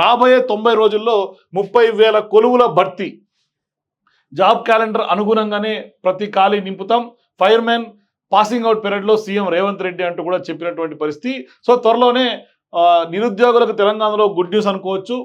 రాబోయే తొంభై రోజుల్లో ముప్పై వేల కొలువుల భర్తీ. జాబ్ క్యాలెండర్ అనుగుణంగానే ప్రతి ఖాళీ నింపుతాం. ఫైర్మెన్ పాసింగ్ అవుట్ పీరియడ్లో సీఎం రేవంత్ రెడ్డి అంటూ కూడా చెప్పినటువంటి పరిస్థితి. సో త్వరలోనే నిరుద్యోగులకు తెలంగాణలో గుడ్ న్యూస్ అనుకోవచ్చు.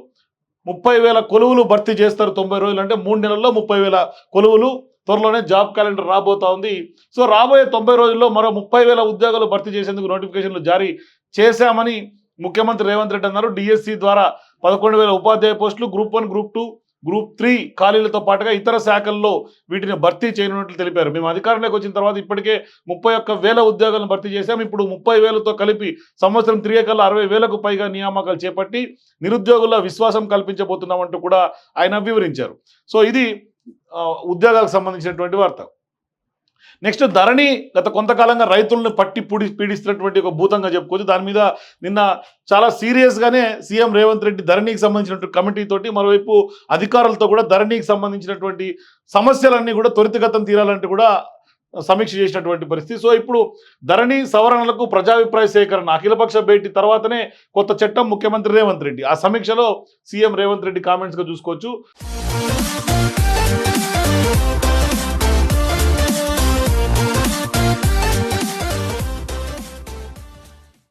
ముప్పై వేల కొలువులు భర్తీ చేస్తారు తొంభై రోజులు అంటే మూడు నెలల్లో ముప్పై వేల కొలువులు. త్వరలోనే జాబ్ క్యాలెండర్ రాబోతా ఉంది. సో రాబోయే తొంభై రోజుల్లో మరో ముప్పై వేల ఉద్యోగాలు భర్తీ చేసేందుకు నోటిఫికేషన్లు జారీ చేశామని ముఖ్యమంత్రి రేవంత్ రెడ్డి అన్నారు డిఎస్సి ద్వారా పదకొండు వేల ఉపాధ్యాయ పోస్టులు group one group two group three ఖాళీలతో పాటుగా ఇతర శాఖల్లో వీటిని భర్తీ చేయనున్నట్లు తెలిపారు. మేము అధికారంలోకి వచ్చిన తర్వాత ఇప్పటికే ముప్పై ఒక్క వేల ఉద్యోగాలను భర్తీ చేశాం. ఇప్పుడు ముప్పై వేలతో కలిపి సంవత్సరం తిరిగే కల్లా అరవై వేలకు పైగా నియామకాలు చేపట్టి నిరుద్యోగుల విశ్వాసం కల్పించబోతున్నామంటూ కూడా ఆయన వివరించారు. సో ఇది ఉద్యోగాలకు సంబంధించినటువంటి వార్త. నెక్స్ట్ ధరణి గత కొంతకాలంగా రైతులను పట్టి పూడి పీడిస్తున్నటువంటి ఒక భూతంగా చెప్పుకోవచ్చు. దాని మీద నిన్న చాలా సీరియస్గానే సీఎం రేవంత్ రెడ్డి ధరణికి సంబంధించినటువంటి కమిటీ తోటి మరోవైపు అధికారులతో కూడా ధరణికి సంబంధించినటువంటి సమస్యలన్నీ కూడా త్వరితగతం తీరాలంటే కూడా సమీక్ష చేసినటువంటి పరిస్థితి. సో ఇప్పుడు ధరణి సవరణలకు ప్రజాభిప్రాయ సేకరణ అఖిలపక్ష భేటీ తర్వాతనే కొత్త చట్టం ముఖ్యమంత్రి రేవంత్ రెడ్డి. ఆ సమీక్షలో సీఎం రేవంత్ రెడ్డి కామెంట్స్గా చూసుకోవచ్చు.